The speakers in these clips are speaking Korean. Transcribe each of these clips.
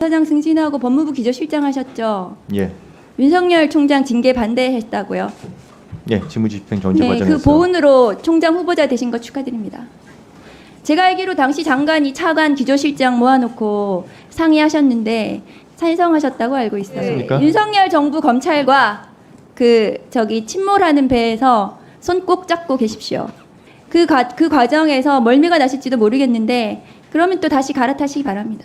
사장 승진하고 법무부 기조실장 하셨죠. 예, 윤석열 총장 징계 반대했다고요. 예, 직무집행 정지 네, 과정에서 그 보훈으로 총장 후보자 되신 거 축하드립니다. 제가 알기로 당시 장관이 차관 기조실장 모아놓고 상의하셨는데 찬성하셨다고 알고 있어요. 맞습니까? 윤석열 정부 검찰과 그 저기 침몰하는 배에서 손 꼭 잡고 계십시오. 그, 가, 그 과정에서 멀미가 나실지도 모르겠는데 그러면 또 다시 갈아타시기 바랍니다.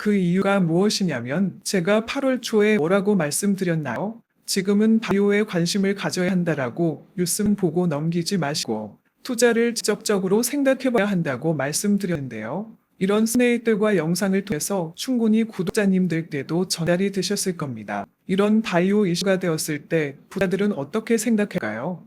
그 이유가 무엇이냐면 제가 8월 초에 뭐라고 말씀드렸나요? 지금은 바이오에 관심을 가져야 한다라고 뉴스는 보고 넘기지 마시고 투자를 직접적으로 생각해봐야 한다고 말씀드렸는데요. 이런 스네이들과 영상을 통해서 충분히 구독자님들께도 전달이 되셨을 겁니다. 이런 바이오 이슈가 되었을 때 부자들은 어떻게 생각할까요?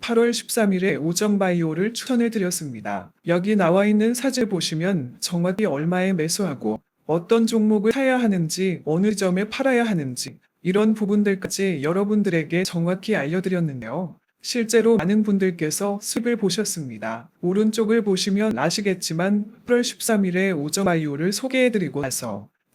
8월 13일에 오정바이오를 추천해 드렸습니다. 여기 나와 있는 사진 보시면 정확히 얼마에 매수하고 어떤 종목을 사야 하는지 어느 점에 팔아야 하는지 이런 부분들까지 여러분들에게 정확히 알려드렸는데요. 실제로 많은 분들께서 수익을 보셨습니다. 오른쪽을 보시면 아시겠지만 8월 13일에 오정바이오를 소개해드리고 나서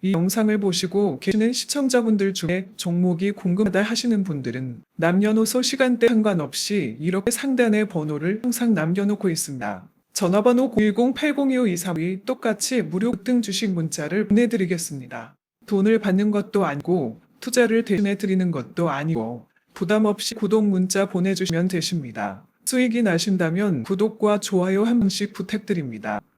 이 영상을 보시고 계시는 시청자분들 중에 종목이 궁금하다 하시는 분들은 남녀노소 시간대 상관없이 이렇게 상단에 번호를 항상 남겨놓고 있습니다. 전화번호 010-8025-232 똑같이 무료 급등 주식 문자를 보내드리겠습니다. 돈을 받는 것도 아니고 투자를 대신해 드리는 것도 아니고 부담 없이 구독 문자 보내주시면 되십니다. 수익이 나신다면 구독과 좋아요 한 번씩 부탁드립니다.